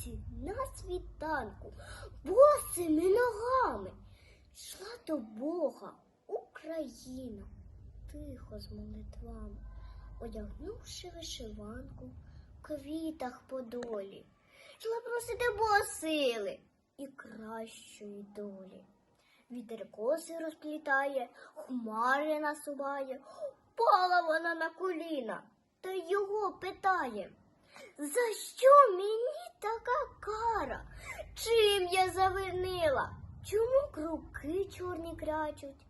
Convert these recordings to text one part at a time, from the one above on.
вранці на світанку, босими ногами, йшла до Бога Україна, тихо з молитвами, одягнувши вишиванку в квітах подолі, йшла просити Бога сили і кращої долі. Вітер коси розплітає, хмари насуває, впала вона на коліна та його питає. За що мені? Я завинила? Чому круки чорні крячуть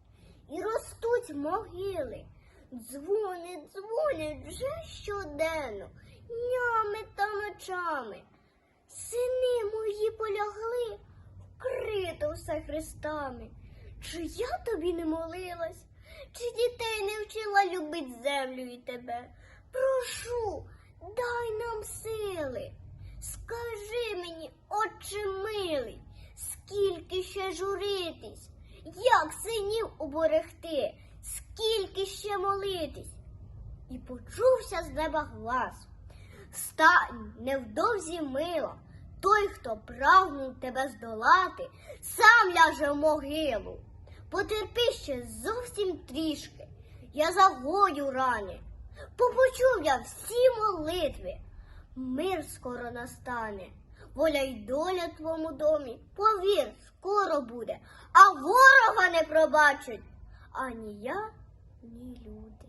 і ростуть могили? Дзвонить, дзвонить вже щоденно, днями та ночами. Сини мої полягли, вкрито все хрестами. Чи я тобі не молилась, чи дітей не вчила любить землю і тебе? Прошу, дай нам сили. Милий, скільки ще журитись, як синів уберегти, скільки ще молитись? І почувся з неба глас. Стань невдовзі мила, той, хто прагнув тебе здолати, сам ляже в могилу. Потерпи ще зовсім трішки, я загою рани. Побочув я всі молитви, мир скоро настане. Воля й доля в твоєму домі, повір, скоро буде, а ворога не пробачать. Ані я, ні люди.